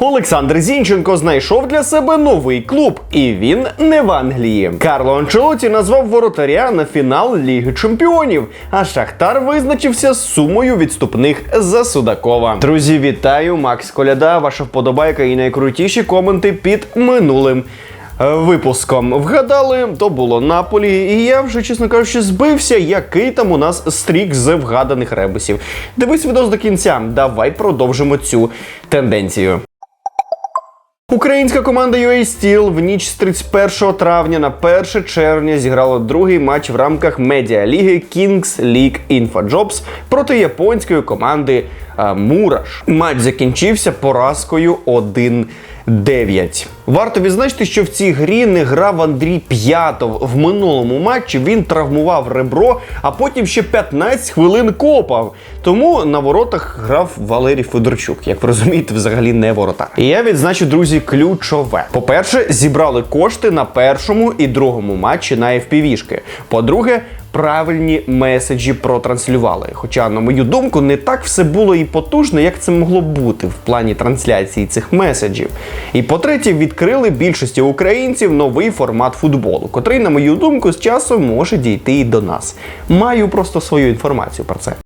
Олександр Зінченко знайшов для себе новий клуб, і він не в Англії. Карло Анчелоті назвав воротаря на фінал Ліги Чемпіонів, а Шахтар визначився з сумою відступних за Судакова. Друзі, вітаю! Макс Коляда, ваша вподобайка і найкрутіші коменти під минулим. е, Випуском вгадали, то було Наполі, і я вже, чесно кажучи, збився, який там у нас стрік з вгаданих ребусів. Дивись відео до кінця. Давай продовжимо цю тенденцію. Українська команда UA Steel в ніч з 31 травня на 1 червня зіграла другий матч в рамках медіаліги Kings League InfoJobs проти японської команди е, Мураш. Матч закінчився поразкою 1-9. Варто відзначити, що в цій грі не грав Андрій П'ятов. В минулому матчі він травмував ребро, а потім ще 15 хвилин копав. Тому на воротах грав Валерій Федорчук. Як ви розумієте, взагалі не воротар. І я відзначу, друзі, ключове. По-перше, зібрали кошти на першому і другому матчі на FPV-шки. По-друге, правильні меседжі протранслювали. Хоча, на мою думку, не так все було і потужно, як це могло бути в плані трансляції цих меседжів. І по-третє, відкрили більшості українців новий формат футболу, котрий, на мою думку, з часом може дійти і до нас. Маю просто свою інформацію про це.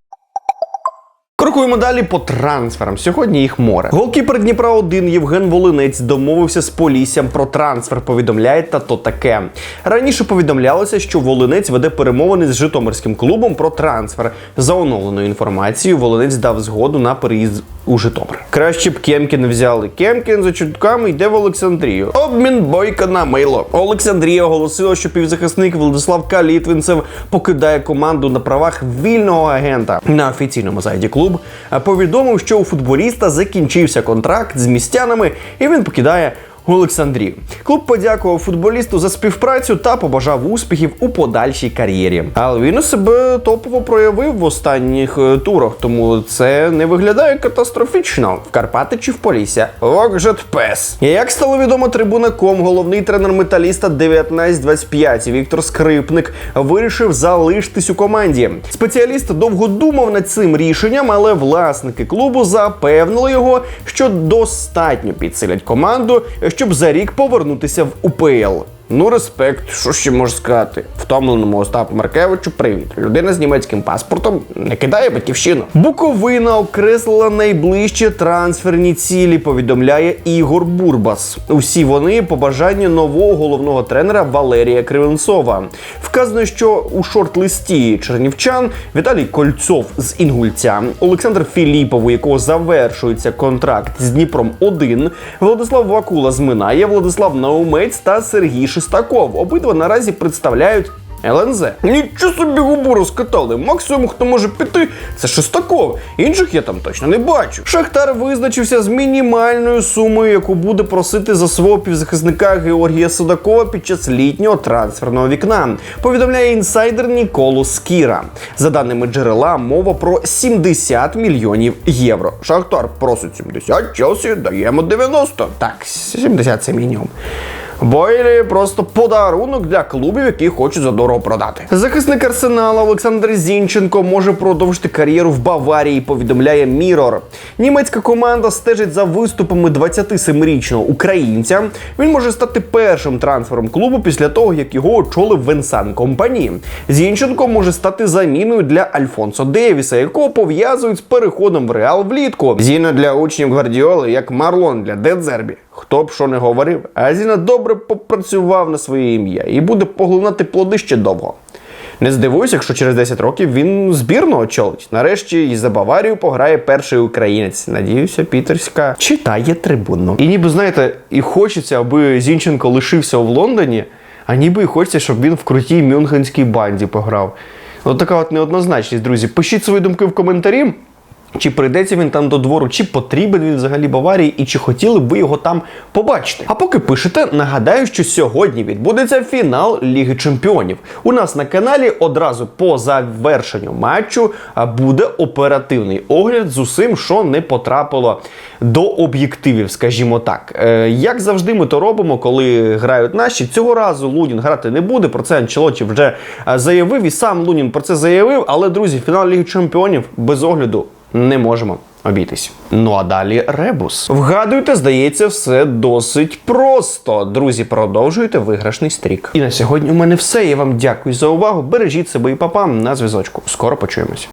Крокуємо далі по трансферам. Сьогодні їх море. Голкіпер Дніпра 1 Євген Волинець домовився з Поліссям про трансфер. Повідомляє та то таке. Раніше повідомлялося, що Волинець веде перемовини з Житомирським клубом про трансфер. За оновленою інформацією, Волинець дав згоду на переїзд у Житомир. Краще б Кемкін взяли. Кемкін за чутками йде в Олександрію. Обмін бойка на мило. Олександрія оголосила, що півзахисник Владислав Калітвінцев покидає команду на правах вільного агента. На офіційному сайті клуб повідомив, що у футболіста закінчився контракт з містянами, і він покидає. Олександрію. Клуб подякував футболісту за співпрацю та побажав успіхів у подальшій кар'єрі. Але він себе топово проявив в останніх е, турах, тому це не виглядає катастрофічно в Карпати чи в Полісся. Окжет пес. Як стало відомо трибунаком, головний тренер металіста 19-25 Віктор Скрипник вирішив залишитись у команді. Спеціаліст довго думав над цим рішенням, але власники клубу запевнили його, що достатньо підсилять команду, щоб за рік повернутися в УПЛ. Ну, респект, що ще можу сказати? Втомленому Остапу Маркевичу привіт. Людина з німецьким паспортом не кидає батьківщину. Буковина окреслила найближчі трансферні цілі, повідомляє Ігор Бурбас. Усі вони по бажанню нового головного тренера Валерія Кривенцова. Вказано, що у шорт-листі чернівчан Віталій Кольцов з Інгульця, Олександр Філіпов, у якого завершується контракт з Дніпром 1 Владислав Вакула з Минає, Владислав Наумець та Сергій Шестаков. Обидва наразі представляють. ЛНЗ. Нічого собі губу розкатали. Максимум, хто може піти, це Шестаков. Інших я там точно не бачу. Шахтар визначився з мінімальною сумою, яку буде просити за свого півзахисника Георгія Судакова під час літнього трансферного вікна. Повідомляє інсайдер Ніколу Скіра. За даними джерела, мова про 70 мільйонів євро. Шахтар просить 70, Челсі даємо 90. Так, 70 це мінімум. Бойлі просто подарунок для клубів, які хочуть задорого продати. Захисник арсенала Олександр Зінченко може продовжити кар'єру в Баварії. Повідомляє Мірор. Німецька команда стежить за виступами 27-річного українця. Він може стати першим трансфером клубу після того, як його очолив Венсан Компані. Зінченко може стати заміною для Альфонсо Девіса, якого пов'язують з переходом в Реал влітку. Зіна для учнів Гвардіоли, як Марлон для Дедзербі. Хто б що не говорив, а Зіна добре попрацював на своє ім'я і буде поглинати плоди ще довго. Не здивуюся, якщо через 10 років він збірну очолить. Нарешті і за Баварію пограє перший українець. Надіюся, Пітерська читає трибуну. І ніби знаєте, і хочеться, аби Зінченко лишився в Лондоні, а ніби і хочеться, щоб він в крутій мюнхенській банді пограв. От така от неоднозначність, друзі. Пишіть свої думки в коментарі. Чи прийдеться він там до двору, чи потрібен він взагалі Баварії, і чи хотіли б ви його там побачити? А поки пишете, нагадаю, що сьогодні відбудеться фінал Ліги Чемпіонів. У нас на каналі одразу по завершенню матчу буде оперативний огляд з усім, що не потрапило до об'єктивів, скажімо так. Е, як завжди, ми то робимо, коли грають наші. Цього разу Лунін грати не буде. Про це Анчелоті вже заявив, і сам Лунін про це заявив. Але друзі, фінал Ліги Чемпіонів без огляду не можемо обійтись. Ну а далі ребус. Вгадуйте, здається, все досить просто. Друзі, продовжуйте виграшний стрік. І на сьогодні у мене все. Я вам дякую за увагу. Бережіть себе і папам на зв'язочку. Скоро почуємось.